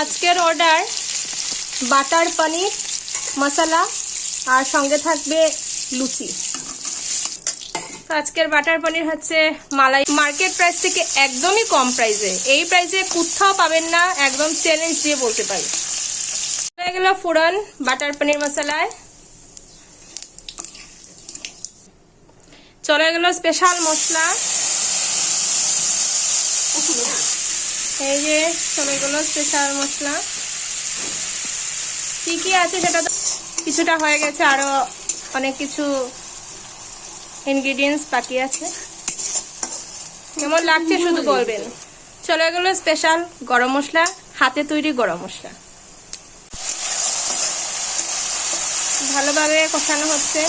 আজকের order butter paneer মশলা আর সঙ্গে থাকবে লুচি। আজকের বাটার পনির হচ্ছে মালাই। মার্কেট প্রাইস থেকে একদমই কম প্রাইসে এই প্রাইসে কোথাও পাবেন না, একদম চ্যালেঞ্জ দিয়ে বলতে পারি। হয়ে গেল ফোড়ন বাটার পনির মশলায় চলে গেল স্পেশাল মশলা। এই যে চলে গেল স্পেশাল মশলা। কি কি আছে সেটা তো কিছুটা হয়ে গেছে, আরও অনেক কিছু ইনগ্রিডিয়েন্টস বাকি আছে। কেমন লাগছে শুধু বলবেন। চলে গেল স্পেশাল গরম মশলা, হাতে তৈরি গরম মশলা। ভালোভাবে কষানো হচ্ছে।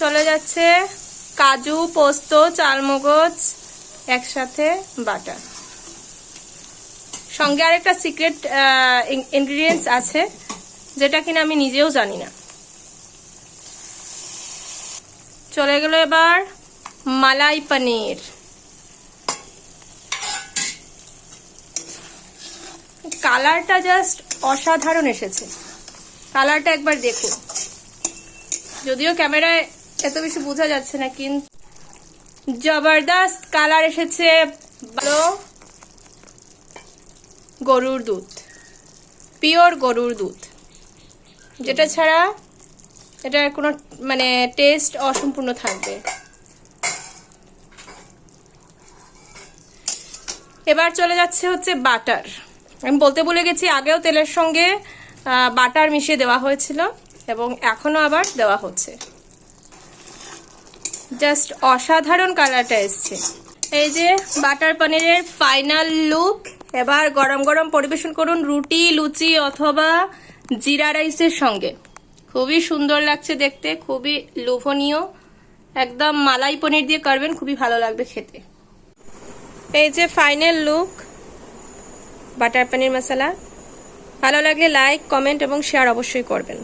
চলে যাচ্ছে কাজু, পোস্ত, চালমগজ একসাথে বাটা সঙ্গে আরেকটা সিক্রেট ইনগ্রিডিয়েন্টস আছে, যেটা কিনা আমি নিজেও জানি না। চলে গেল এবার মালাই পনির। কালারটা জাস্ট অসাধারণ এসেছে। কালারটা একবার দেখুন। যদিও ক্যামেরায় এত বেশি বোঝা যাচ্ছে না, কিন্তু জবরদস্ত কালার এসেছে ভালো গরুর দুধ, পিওর গরুর দুধ। যেটা ছাড়া এটার কোনো মানে টেস্ট অসম্পূর্ণ থাকবে। এবার চলে যাচ্ছে হচ্ছে বাটার। আমি বলতে ভুলে গেছি, আগেও তেলের সঙ্গে বাটার মিশিয়ে দেওয়া হয়েছিল এবং এখনও আবার দেওয়া হচ্ছে। জাস্ট অসাধারণ কালারটা এসছে। এই যে বাটার পনিরের ফাইনাল লুক এবার গরম গরম পরিবেশন করুন রুটি, লুচি অথবা জিরা রাইসের সঙ্গে। খুবই সুন্দর লাগছে দেখতে, খুবই লোভনীয়। একদম মালাই পনির দিয়ে করবেন, খুবই ভালো লাগবে খেতে। এই যে final look butter paneer masala ভালো লাগলে লাইক কমেন্ট এবং শেয়ার অবশ্যই করবেন।